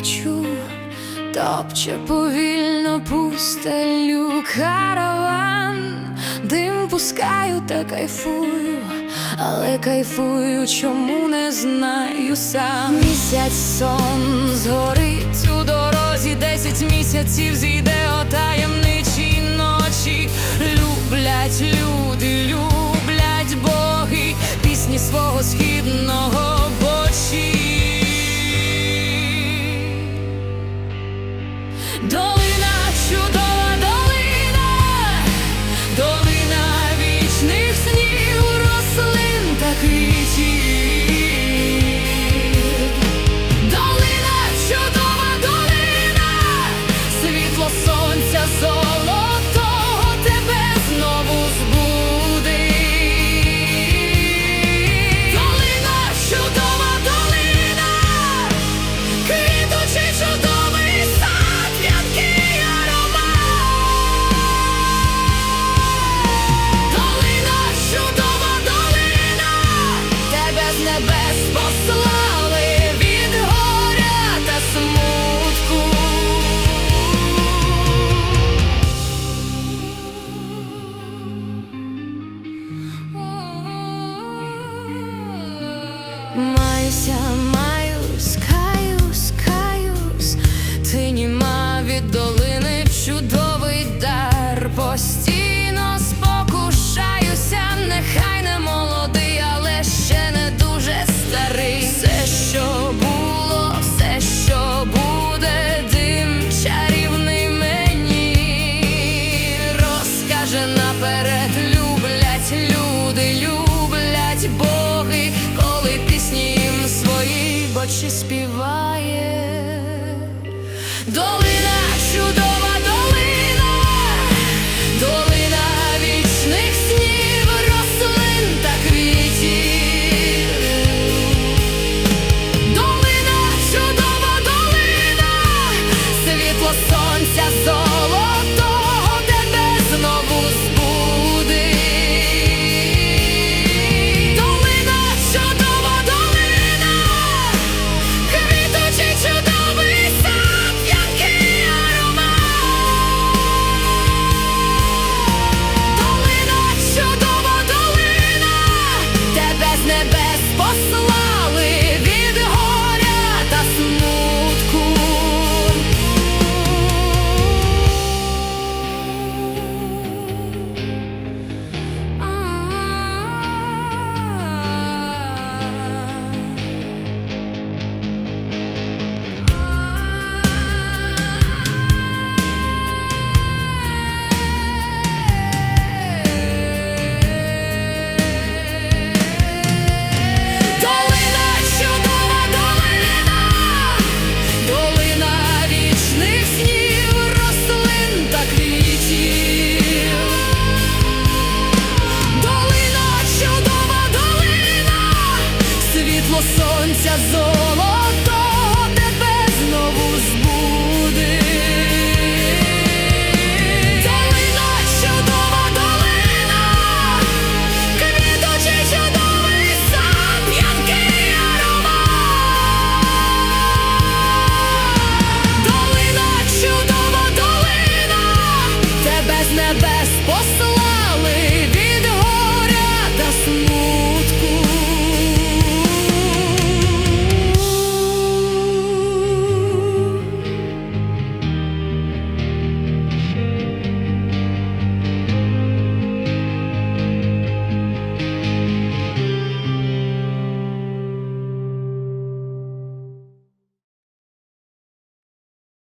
плачу, топче повільно пустелю караван, дим пускаю та кайфую, але кайфую, чому не знаю сам. Місяць сон згорить у дорозі, десять місяців зійде Маюся, маюсь, каюсь, каюсь, ти німа від долини чудовий дар. Постійно спокушаюся, нехай не молодий, але ще не дуже старий. Все, що було, все, що буде, дим чарівний мені розкаже наперед, пісні їм свої бочі співає. as.